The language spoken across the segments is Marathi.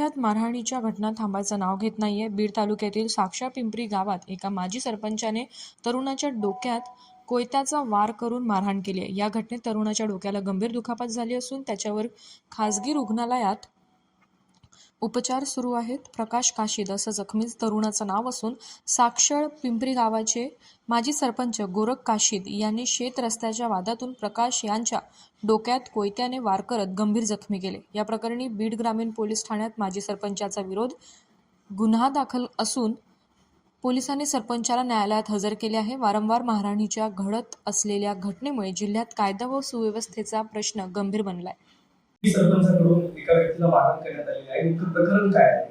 जिल्ह्यात मारहाणीच्या घटना थांबायचं नाव घेत नाहीये. बीड तालुक्यातील साक्षा पिंपरी गावात एका माजी सरपंचाने तरुणाच्या डोक्यात कोयत्याचा वार करून मारहाण केली आहे. या घटनेत तरुणाच्या डोक्याला गंभीर दुखापत झाली असून त्याच्यावर खासगी रुग्णालयात उपचार सुरू आहेत. प्रकाश काशीद असं जखमी तरुणाचं नाव असून साक्षळ पिंपरी गावाचे माजी सरपंच गोरख काशीद यांनी शेत रस्त्याच्या वादातून प्रकाश यांच्या डोक्यात कोयत्याने वार करत गंभीर जखमी केले. या प्रकरणी बीड ग्रामीण पोलीस ठाण्यात माजी सरपंचाचा विरोध गुन्हा दाखल असून पोलिसांनी सरपंचाला न्यायालयात हजर केले आहे. वारंवार महाराणीच्या घडत असलेल्या घटनेमुळे जिल्ह्यात कायदा व सुव्यवस्थेचा प्रश्न गंभीर बनलाय. सरपंचाकडून करण्यात आलेली आहे. नेमकं प्रकरण काय आहे?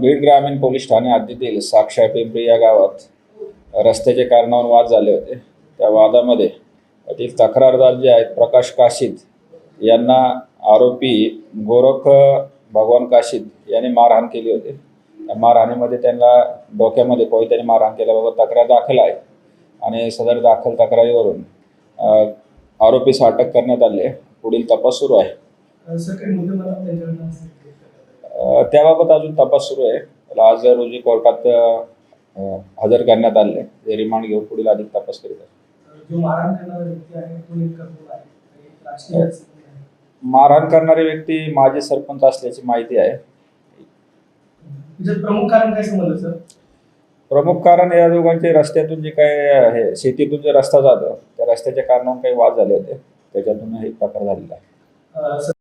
बीड ग्रामीण पोलीस ठाणे हद्दीतील साक्षा पिंपरी या गावात रस्त्याच्या कारणावर वाद झाले होते. त्या वादामध्ये येथील तक्रारदार जे आहेत प्रकाश काशीद यांना आरोपी गोरख भगवान काशीद यांनी मारहाण केली होती. त्या मारहाणीमध्ये त्यांना डोक्यामध्ये कोयत्याने मारहाण केल्याबाबत तक्रार दाखल आहे आणि सदर दाखल तक्रारीवरून आरोपीस अटक करण्यात आली. आहे पुढील तपास सुरू आहे. त्याबाबत अजून तपास सुरू आहे. त्याला आज रोजी कोर्टात हजर करण्यात आले ते रिमांड घेऊन पुढील अधिक तपास करीत आहे. जो मारहाण करणारा व्यक्ती करणारी व्यक्ती माजी सरपंच असल्याची माहिती आहे. प्रमुख कारण काय समजलं सर? प्रमुख कारण या दोघांचे रस्त्यातून जे काय आहे शेतीतून जे रस्ता जातो त्या रस्त्याच्या कारणावरून काही वाद झाले होते. त्याच्यातून हे प्रकार झालेला आहे.